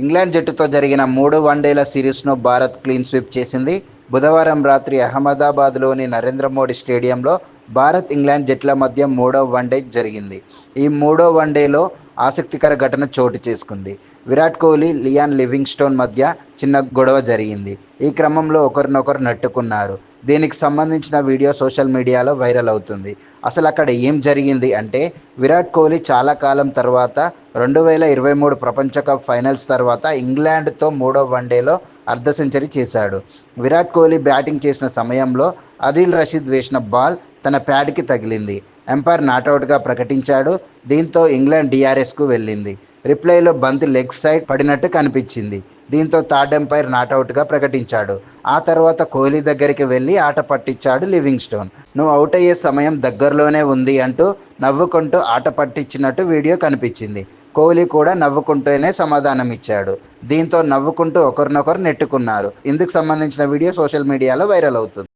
England జట్టుతో జరిగిన మూడు వన్డేల సిరీస్ను భారత్ క్లీన్ స్వీప్ చేసింది. బుధవారం రాత్రి అహ్మదాబాద్లోని నరేంద్ర మోడీ స్టేడియంలో భారత్ ఇంగ్లాండ్ జట్ల మధ్య మూడో వన్డే జరిగింది. ఈ మూడో వన్డేలో ఆసక్తికర ఘటన చోటు చేసుకుంది. విరాట్ కోహ్లీ లియాన్ లివింగ్స్టోన్ మధ్య చిన్న గొడవ జరిగింది. ఈ క్రమంలో ఒకరినొకరు నట్టుకున్నారు. దీనికి సంబంధించిన వీడియో సోషల్ మీడియాలో వైరల్ అవుతుంది. అసలు అక్కడ ఏం జరిగింది అంటే విరాట్ కోహ్లీ చాలా కాలం తర్వాత రెండు వేల ఇరవై మూడు ప్రపంచ కప్ ఫైనల్స్ తర్వాత ఇంగ్లాండ్తో మూడో వన్డేలో అర్ధ సెంచరీ చేశాడు. విరాట్ కోహ్లీ బ్యాటింగ్ చేసిన సమయంలో అదిల్ రషీద్ వేసిన బాల్ తన ప్యాడ్కి తగిలింది. ఎంపైర్ నాటౌట్గా ప్రకటించాడు. దీంతో ఇంగ్లాండ్ డిఆర్ఎస్కు వెళ్ళింది. రిప్లైలో బంతి లెగ్ సైడ్ పడినట్టు కనిపించింది. దీంతో థర్డ్ ఎంపైర్ నాటౌట్గా ప్రకటించాడు. ఆ తర్వాత కోహ్లీ దగ్గరికి వెళ్ళి ఆట పట్టించాడు లివింగ్ స్టోన్ నువ్వు అవుట్ అయ్యే సమయం దగ్గరలోనే ఉంది అంటూ నవ్వుకుంటూ ఆట పట్టించినట్టు వీడియో కనిపించింది. కోహ్లీ కూడా నవ్వుకుంటూనే సమాధానం ఇచ్చాడు దీంతో నవ్వుకుంటూ ఒకరినొకరు నెట్టుకున్నారు. ఇందుకు సంబంధించిన వీడియో సోషల్ మీడియాలో వైరల్ అవుతుంది.